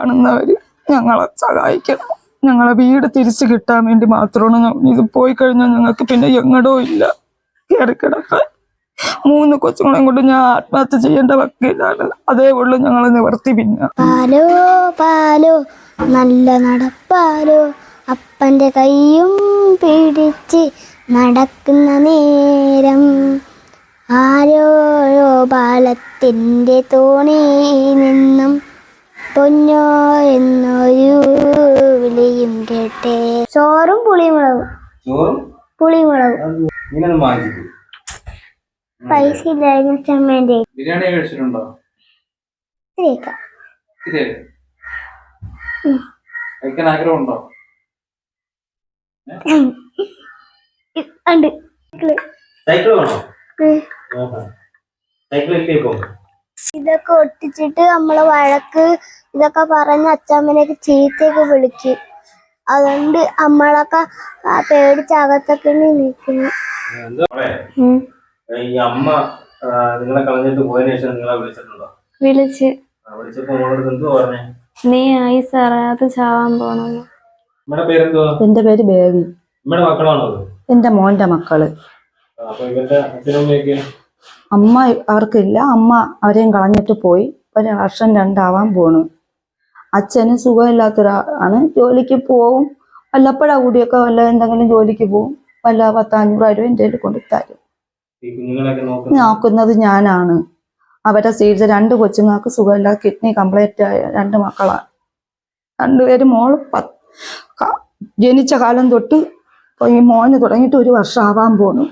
കാണുന്നവര് ഞങ്ങളെ സഹായിക്കണം. ഞങ്ങളെ വീട് തിരിച്ചു കിട്ടാൻ വേണ്ടി മാത്രമാണ് ഇത് പോയി കഴിഞ്ഞാൽ ഞങ്ങൾക്ക് പിന്നെ എങ്ങടോ ഇല്ല. കയറി കിടക്കാൻ. മൂന്ന് കൊച്ചുങ്ങളെയും കൊണ്ട് ഞാൻ ആത്മഹത്യ ചെയ്യേണ്ട വക്കീലാണ്. അതേ ഉള്ളൂ ഞങ്ങൾ നിവർത്തി പിന്നെ. പാലോ പാലോ നല്ല നടപ്പാലോ. അപ്പന്റെ കൈയും പിടിച്ച് നടക്കുന്ന നേരം ആരോരോ ബാലത്തിന്റെ തോണി നിന്നും പൊന്നോ എന്നൊരു വിളിയും കേട്ടേ. ചോറും പുളിമുളകും. ചോറും? പുളിമുളകും. പൈസ ഇല്ലായിരുന്നു ബിരിയാണി കഴിച്ചിട്ടുണ്ടോ? ഇത്രയൊക്കെ. ശരി കഴിക്കാൻ ആഗ്രഹമുണ്ടോ? ഉണ്ട്. സൈക്കിൾ വേണോ. സൈക്കിൾ ഇതൊക്കെ ഒട്ടിച്ചിട്ട് നമ്മളെ വഴക്ക് ഇതൊക്കെ പറഞ്ഞ് അച്ഛമ്മനെയൊക്കെ ചീത്തയൊക്കെ വിളിക്കും. അതുകൊണ്ട് നമ്മളൊക്കെ പേടിച്ച് അകത്തൊക്കെ നിൽക്കുന്നു ഈ അമ്മ നിങ്ങളെ കളഞ്ഞിട്ട് പോയതിനു ശേഷം നിങ്ങളെ വിളിച്ചിട്ടുണ്ടോ? വിളിച്ച്. ആ, വിളിച്ചപ്പോ നിങ്ങളോട് എന്തോ പറഞ്ഞേ? നീ ആയി സാറേ അത് ചാവാൻ പോണെന്ന് എന്റെ പേരെന്തോ എന്റെ പേര് ബേബി. എന്റെ മക്കളാണോ അത്? എന്റെ മോന്റെ മക്കൾ. അപ്പൊ ഇവന്റെ അച്ഛനും അമ്മയൊക്കെ അമ്മ അവർക്കില്ല അമ്മ അവരെയും കളഞ്ഞിട്ട് പോയി. ഒരു വർഷം രണ്ടാവാൻ പോണു. അച്ഛന് സുഖമില്ലാത്തൊരാളാണ് ജോലിക്ക് പോവും. വല്ലപ്പോഴാ കൂടിയൊക്കെ വല്ല എന്തെങ്കിലും ജോലിക്ക് പോവും. വല്ല പത്തഞ്ഞൂറ് രൂപ എന്റെ കൊണ്ട് തരും. നോക്കുന്നത് ഞാനാണ്. അവരെ സീഡ്സ് രണ്ട് കൊച്ചുങ്ങൾക്ക് സുഖമില്ല കിഡ്നി കംപ്ലീറ്റ് ആയ രണ്ട് മക്കളാണ്. രണ്ടുപേരും മോൾ പത്ത് ജനിച്ച കാലം തൊട്ട് ഈ മോന് തുടങ്ങിയിട്ട് ഒരു വർഷം ആവാൻ പോണു.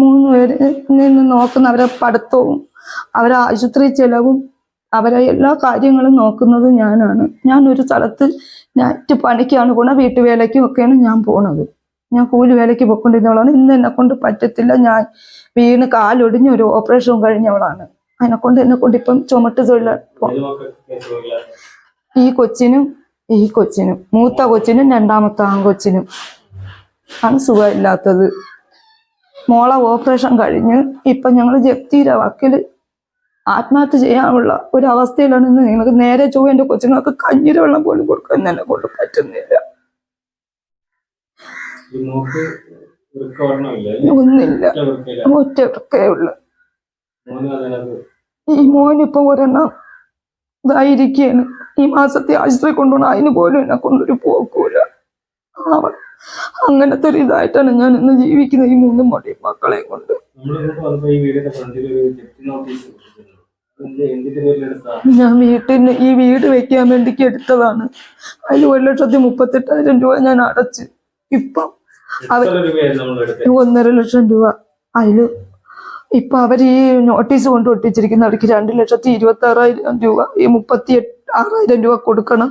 മൂന്ന് പേര് നിന്ന് നോക്കുന്ന അവരെ പഠിത്തവും അവരെ ആശുപത്രി ചെലവും അവരെ എല്ലാ കാര്യങ്ങളും നോക്കുന്നത് ഞാനാണ്. ഞാൻ ഒരു സ്ഥലത്ത് നൈറ്റ് പണിക്കാണ് പോണ വീട്ടുവേലയ്ക്കും ഒക്കെയാണ് ഞാൻ പോണത്. ഞാൻ കൂലി വേലയ്ക്ക് പോയിക്കൊണ്ടിരുന്നവളാണ്. ഇന്ന് എന്നെ കൊണ്ട് പറ്റത്തില്ല. ഞാൻ വീണ് കാലൊടിഞ്ഞ് ഒരു ഓപ്പറേഷൻ കഴിഞ്ഞവളാണ്. അതിനെ കൊണ്ട് എന്നെ കൊണ്ട് ഇപ്പം ചുമട്ട് തൊഴിൽ ഈ കൊച്ചിനും ഈ കൊച്ചിനും മൂത്ത കൊച്ചിനും രണ്ടാമത്തെ ആൺകൊച്ചിനും ആണ് സുഖമില്ലാത്തത്. മോളെ ഓപ്പറേഷൻ കഴിഞ്ഞ് ഇപ്പൊ ഞങ്ങൾ ജപ്തിയിലെ വക്കിൽ. ആത്മഹത്യ ചെയ്യാനുള്ള ഒരു അവസ്ഥയിലാണ് ഇന്ന് നിങ്ങൾക്ക് നേരെ ചൊവ്വ എന്റെ കൊച്ചുങ്ങൾക്ക് കഞ്ഞിര വെള്ളം പോലും കൊടുക്കാൻ എന്നെ കൊണ്ട് പറ്റുന്നില്ല. ഒന്നില്ല ഒറ്റ വൃക്കേ ഉള്ളു. ഈ മോനിപ്പോ ഒരെണ്ണം ഇതായിരിക്കാണ്. ഈ മാസത്തെ ആശുപത്രി കൊണ്ടുപോകണം അതിന് പോലും എന്നെ കൊണ്ടൊരു പോക്കൂല. അങ്ങനത്തെ ഒരു ഇതായിട്ടാണ് ഞാൻ ഇന്ന് ജീവിക്കുന്നത് ഈ മൂന്ന് മടി മക്കളെ കൊണ്ട്. ഞാൻ വീട്ടിന് ഈ വീട് വെക്കാൻ വേണ്ടി എടുത്തതാണ്. അതിൽ ഒരു ലക്ഷത്തി മുപ്പത്തെട്ടായിരം രൂപ ഞാൻ അടച്ചു. ഇപ്പം ഒന്നര ലക്ഷം രൂപ. അതിൽ ഇപ്പൊ അവർ ഈ നോട്ടീസ് കൊണ്ട് ഒട്ടിച്ചിരിക്കുന്ന അവർക്ക് രണ്ട് ലക്ഷത്തി ഇരുപത്തി ആറായിരം രൂപ ഈ മുപ്പത്തി എട്ട് ആറായിരം രൂപ കൊടുക്കണം.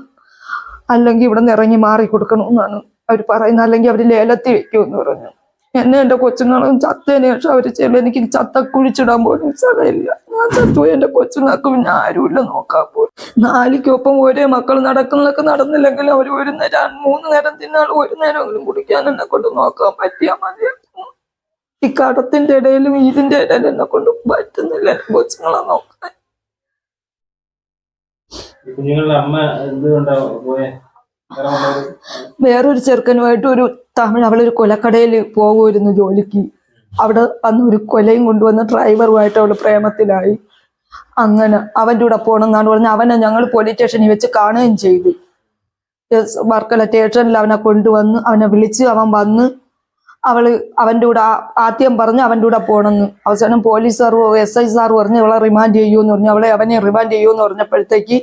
അല്ലെങ്കിൽ ഇവിടെ നിന്ന് ഇറങ്ങി മാറി കൊടുക്കണം എന്നാണ് അവർ പറയുന്ന അല്ലെങ്കിൽ അവർ ലേലത്തിൽ വെക്കുമെന്ന് പറഞ്ഞു. എന്നെ എന്റെ കൊച്ചുങ്ങളും ചത്തതിന് ശേഷം അവർ ചെല്ലു. എനിക്ക് ചത്ത കുഴിച്ചിടാൻ പോലും സ്ഥലമില്ല. ഞാൻ ചത്തുപോയി എന്റെ കൊച്ചുങ്ങൾക്ക് പിന്നെ ആരുമില്ല നോക്കാൻ പോലും. നാലിക്കൊപ്പം ഒരേ മക്കൾ നടക്കുന്നതൊക്കെ നടന്നില്ലെങ്കിൽ അവർ ഒരു നേരം മൂന്ന് നേരം തിന്നാൽ ഒരു നേരമെങ്കിലും കുടിക്കാൻ എന്നെ കൊണ്ട് നോക്കാൻ പറ്റിയാൽ മതി. ഈ കടത്തിന്റെ ഇടയിലും ഇതിന്റെ ഇടയിലും എന്നെ കൊണ്ട് പറ്റുന്നില്ല എന്റെ കൊച്ചുങ്ങളെ നോക്കാൻ. കുഞ്ഞുങ്ങളുടെ അമ്മ എന്തുകൊണ്ടാ പോയെ? വേറൊരു ചെറുക്കനുമായിട്ട് ഒരു തമിഴ് അവളൊരു കൊലക്കടയിൽ പോകുമായിരുന്നു ജോലിക്ക്. അവിടെ അന്ന് ഒരു കൊലയും കൊണ്ടുവന്ന ഡ്രൈവറുമായിട്ട് അവൾ പ്രേമത്തിലായി. അങ്ങനെ അവന്റെ കൂടെ പോകണമെന്നാണ് പറഞ്ഞ് അവനെ ഞങ്ങൾ പോലീസ് സ്റ്റേഷനിൽ വെച്ച് കാണുകയും ചെയ്തു. വർക്കല സ്റ്റേഷനിൽ അവനെ കൊണ്ടുവന്ന് അവനെ വിളിച്ച് അവൻ വന്ന് അവൾ അവന്റെ കൂടെ ആദ്യം പറഞ്ഞ് അവന്റെ കൂടെ പോകണമെന്ന്. അവസാനം police sir S I sir പറഞ്ഞ് അവളെ റിമാൻഡ് ചെയ്യുമെന്ന് പറഞ്ഞു. അവളെ അവനെ റിമാൻഡ് ചെയ്യുമെന്ന് പറഞ്ഞപ്പോഴത്തേക്ക്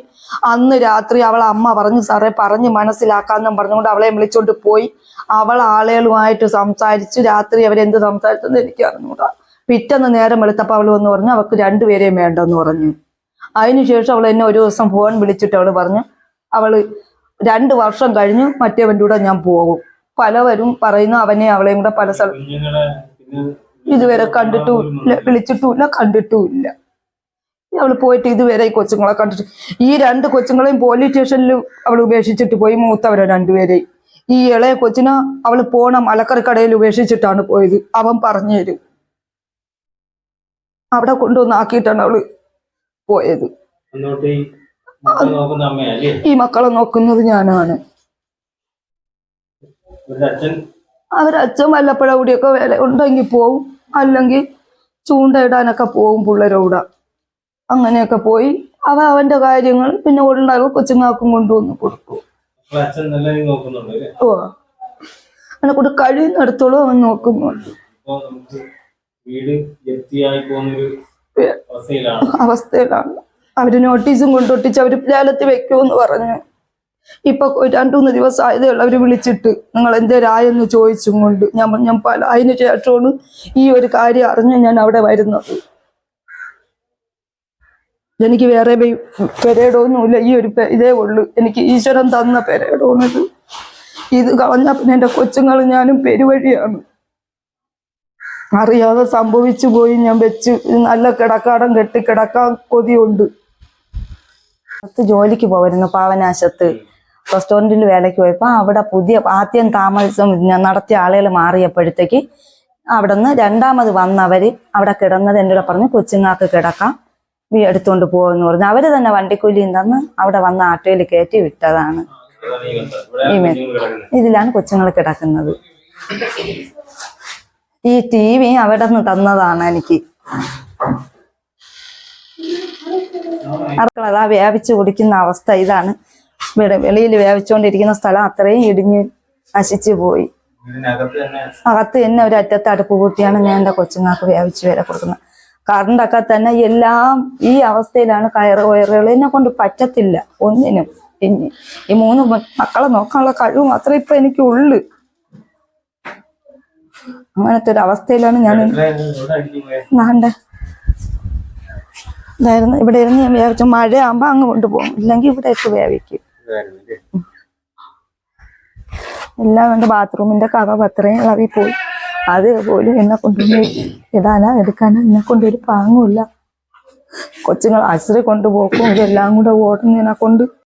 അന്ന് രാത്രി അവളെ അമ്മ പറഞ്ഞു സാറെ പറഞ്ഞ് മനസ്സിലാക്കാമെന്നും പറഞ്ഞുകൊണ്ട് അവളെ വിളിച്ചോണ്ട് പോയി. അവൾ ആളുകളുമായിട്ട് സംസാരിച്ച് രാത്രി അവരെന്ത് സംസാരിച്ചെന്ന് എനിക്ക് അറിഞ്ഞൂടാ പിറ്റന്ന് നേരം വെളുത്തപ്പോൾ അവൾ വന്ന് പറഞ്ഞു അവൾക്ക് രണ്ടുപേരെയും വേണ്ടെന്ന് പറഞ്ഞു. അതിനുശേഷം അവൾ എന്നെ ഒരു ദിവസം ഫോൺ വിളിച്ചിട്ട് അവൾ പറഞ്ഞു അവൾ രണ്ട് വർഷം കഴിഞ്ഞ് മറ്റേവന്റെ കൂടെ ഞാൻ പോകും. പലവരും പറയുന്നു അവനെ അവളെയും കൂടെ പല സ്ഥലം ഇതുവരെ കണ്ടിട്ടുമില്ല വിളിച്ചിട്ടുമില്ല കണ്ടിട്ടുമില്ല അവൾ പോയിട്ട് ഇതുവരെ ഈ കൊച്ചുങ്ങളെ കണ്ടിട്ട് ഈ രണ്ട് കൊച്ചുങ്ങളെയും പോലീസ് സ്റ്റേഷനിൽ അവൾ ഉപേക്ഷിച്ചിട്ട് പോയി മൂത്തവരെ രണ്ടുപേരെയും ഈ ഇളയ കൊച്ചിനെ അവൾ പോണ മലക്കറി കടയിൽ ഉപേക്ഷിച്ചിട്ടാണ് പോയത്. അവൻ പറഞ്ഞു തരും. അവിടെ കൊണ്ടുവന്ന് ആക്കിയിട്ടാണ് അവൾ പോയത്. ഈ മക്കളെ നോക്കുന്നത് ഞാനാണ്. അവരച്ഛൻ? വല്ലപ്പോഴും കൂടിയൊക്കെ വില ഉണ്ടെങ്കിൽ പോവും. അല്ലെങ്കിൽ ചൂണ്ടയിടാനൊക്കെ പോവും പിള്ളേരോട്. അങ്ങനെയൊക്കെ പോയി അവ അവന്റെ കാര്യങ്ങൾ പിന്നെ ഉണ്ടാകും കൊച്ചുങ്ങാക്കും കൊണ്ടുവന്ന് കൊടുക്കും. ഓ. അവനെ കൊണ്ട് കഴിയുന്നിടത്തോളം അവൻ നോക്കുന്നുണ്ട്. അവസ്ഥയിലാണ്. അവർ നോട്ടീസും കൊണ്ടൊട്ടിച്ച് അവർ ലേലത്തിൽ വെക്കുമെന്ന് പറഞ്ഞു. ഇപ്പൊ രണ്ടു മൂന്ന് ദിവസം ആയതേ അവർ വിളിച്ചിട്ട്. നിങ്ങൾ എന്തേരായെന്ന് ചോദിച്ചും കൊണ്ട് ഞാൻ ഞാൻ പല അതിന് ശേഷമാണ് ഈ ഒരു കാര്യം അറിഞ്ഞ് ഞാൻ അവിടെ വരുന്നത്. എനിക്ക് വേറെ പെരയിടമൊന്നുമില്ല ഈ ഒരു ഇതേ ഉള്ളു. എനിക്ക് ഈശ്വരൻ തന്ന പെരയിടമാണിത് ഇത്. കളഞ്ഞ പിന്നെ എന്റെ കൊച്ചുങ്ങൾ ഞാനും പെരുവഴിയാണ്. അറിയാതെ സംഭവിച്ചു പോയി. ഞാൻ വെച്ച് നല്ല കിടക്കാടം കെട്ടി കിടക്കാൻ കൊതിയുണ്ട്. ജോലിക്ക് പോയിരുന്നു പാവനാശത്ത്. റെസ്റ്റോറന്റിൽ വേലയ്ക്ക് പോയപ്പോൾ അവിടെ പുതിയ ആദ്യം താമസം നടത്തിയ ആളുകൾ മാറിയപ്പോഴത്തേക്ക് അവിടെ നിന്ന് രണ്ടാമത് വന്നവർ അവിടെ കിടന്നത് എന്റെ കൂടെ പറഞ്ഞ് കൊച്ചുങ്ങൾക്ക് കിടക്കാം വീ- എടുത്തുകൊണ്ട് പോകുമെന്ന് പറഞ്ഞു. അവർ തന്നെ വണ്ടിക്കൂലിയും തന്ന് അവിടെ വന്ന ആട്ടോയിൽ കയറ്റി വിട്ടതാണ്. ഇതിലാണ് കൊച്ചുങ്ങൾ കിടക്കുന്നത്. ഈ ടി വി അവിടെ നിന്ന് തന്നതാണ് എനിക്ക്. അടുക്കള വ്യാപിച്ചു കുടിക്കുന്ന അവസ്ഥ ഇതാണ്. വെളിയിൽ വേവിച്ചുകൊണ്ടിരിക്കുന്ന സ്ഥലം അത്രയും ഇടിഞ്ഞ് നശിച്ചു പോയി. അകത്ത് തന്നെ ഒരു അറ്റത്ത് അടുപ്പ് കൂട്ടിയാണ് ഞാൻ എന്റെ കൊച്ചുങ്ങൾക്ക് വേവിച്ച് വരെ കൊടുക്കുന്നത്. കറണ്ടൊക്കെ തന്നെ എല്ലാം ഈ അവസ്ഥയിലാണ് കയറ് വയറുകൾ എന്നെ കൊണ്ട് പറ്റത്തില്ല ഒന്നിനും. പിന്നെ ഈ മൂന്ന് മക്കളെ നോക്കാനുള്ള കഴിവ് മാത്രമേ ഇപ്പൊ എനിക്ക് ഉള്ളു അങ്ങനത്തെ ഒരു അവസ്ഥയിലാണ് ഞാൻ? നാണ്ട ഇതായിരുന്നു. ഇവിടെ ഇരുന്ന് ഞാൻ വേവിച്ചു മഴയാകുമ്പോ അങ്ങ് കൊണ്ടുപോകും. ഇല്ലെങ്കിൽ ഇവിടെ വേവിക്കും ഇതായിരുന്നു അല്ലേ? എല്ലാം കൊണ്ട് ബാത്റൂമിന്റെ കഥ അത്രയും ഇളവി പോയി. അത് പോലും എന്നെ കൊണ്ടുപോയി ഇടാനാ എടുക്കാനാ എന്നെ കൊണ്ടൊരു പാങ്ങുമില്ല കൊച്ചുങ്ങൾ ആശുപത്രി കൊണ്ടുപോക്കും ഇതെല്ലാം കൂടെ ഓടുന്നതിനെ കൊണ്ട്